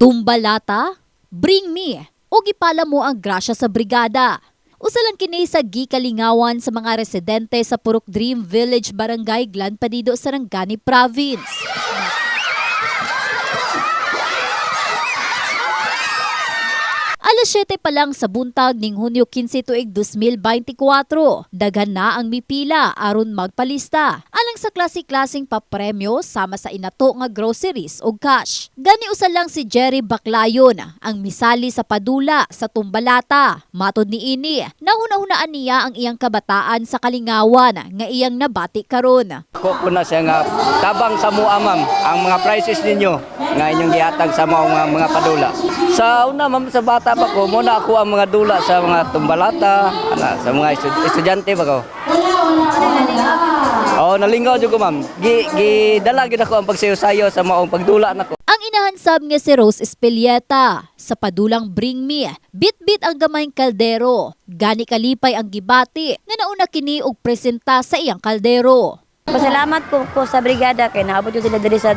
Tumbalata, bring me, o gipala mo ang grasya sa brigada. Usa lang kini sa gikalingawan sa mga residente sa Purok Dream Village Barangay Glan Padido, Sarangani Province. Alas 7 pa lang sa buntag ning Hunyo 15 tuig 2024, daghan na ang mipila aron magpalista. Alang sa klase-klaseng papremyo sama sa inato nga groceries o cash. Gani usa lang si Jerry Baclayon ang misali sa padula sa Tumbalata. Matod ni ini, nahuna-hunaan niya ang iyang kabataan sa Kalingawan nga iyang nabati karon. Ko ko na siya nga tabang sa mua ma'am ang mga prices ninyo nga inyong gihatag sa mga mga padula. Sa una ma'am sa bata pa ko muna ako ang mga dula sa mga tumbalata, ana, sa mga estud- estudyante pa ko. Nalingaw jud ko ma'am. Gi gi dala gyud ako ang pagsayo-sayo sa maong pagdula nako. Ang inahansab nga si Rose Espelieta sa padulang Bring Me, bit-bit ang gamayng kaldero. Gani kalipay ang gibati nga nauna kini og presenta sa iyang kaldero. Pasalamat ko, ko sa brigada kay naabot yun sila diri sa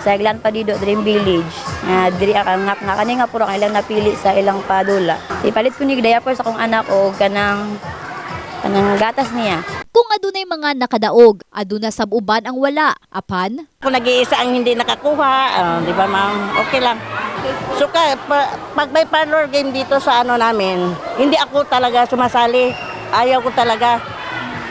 sa Glan Padido Dream Village. Nga diri ka nga nga kani nga puro ang ilang napili sa ilang padula. Ipalit ko ni diaper sa akong anak o kanang kanang gatas niya. Kung adunay mga nakadaog, aduna sab uban ang wala. Apan, Kung nag-iisa ang hindi nakakuha, ah, di ba ma'am, okay lang. So ka, pa- pag may parlor game dito sa ano namin, hindi ako talaga sumasali. Ayaw ko talaga.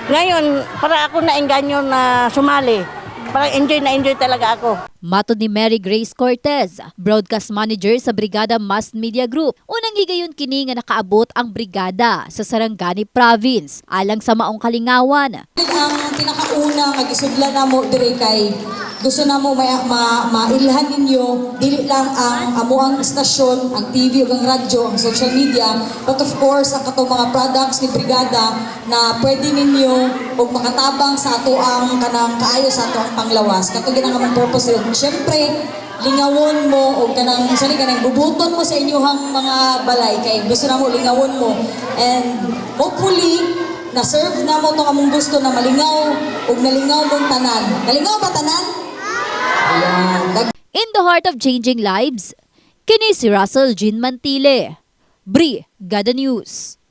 Ngayon, para ako naengganyo na sumali. Parang enjoy na enjoy talaga ako. Matod ni Mary Grace Cortez, broadcast manager sa Brigada Mass Media Group. Unang higayon kini nga nakaabot ang brigada sa Sarangani Province alang sa maong kalingawan. ang pinakauna nga gisudlan namo dire kay gusto namo may ma, mailhan ninyo dili lang ang amo ang istasyon, ang TV ug ang radyo, ang social media, but of course ang katong mga products ni brigada na pwede ninyo og makatabang sa ato ang kanang kaayo sa ato ang panglawas. Kato ginang among purpose. Syempre, lingawon mo o kanang sorry kanang bubuton mo sa inyong mga balay kay gusto na mo lingawon mo and hopefully na-serve na mo itong among gusto na malingaw o nalingaw mong tanan. Nalingaw ba tanan? In the heart of changing lives, kini si Russell Jean Mantile. Bri, Gada News.